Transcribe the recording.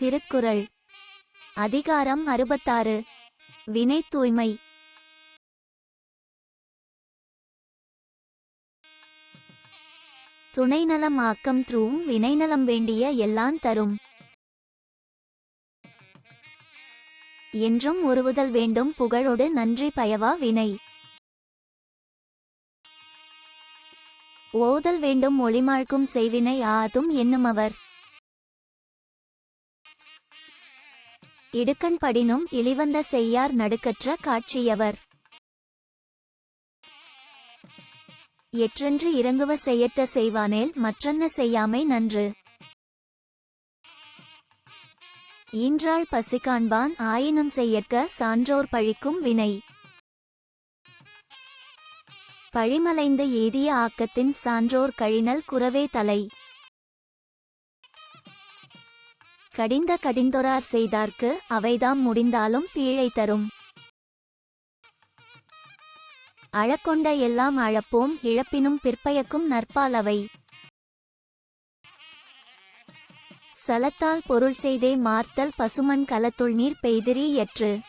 திருக்குறள். அதிகாரம் அறுபத்தாறு. வினை தூய்மை. துணைநலம் ஆக்கம் த்ரூம் வினைநலம் வேண்டிய எல்லாம் தரும். என்றும் உருவுதல் வேண்டும் புகழோடு நன்றி பயவா வினை. ஓதல் வேண்டும் ஒளிமாழ்க்கும் செய்வினை ஆதும் என்னுமவர். இடுக்கண் படினும் இழிவந்த செய்யார் நடுக்கற்ற காட்சியவர். எற்றென்று இறங்குவ செய்யற்க செய்வானேல் மற்றென்ன செய்யாமை நன்று? ஈன்றாள் பசிகாண்பான் ஆயினும் செய்யற்க சான்றோர் பழிக்கும் வினை. பழிமலைந்த ஏதிய ஆக்கத்தின் சான்றோர் கழினல் குறவே தலை. கடிந்த கடிந்தொரார் செய்தார்க்கு அவைதாம் முடிந்தாலும் பீழை தரும். அழக்கொண்ட எல்லாம் அழப்போம் இழப்பினும் பிற்பயக்கும் நற்பாலவை சலத்தால் பொருள் செய்தே மார்த்தல் பசுமண் கலத்துள் நீர் பெய்திரி எற்று.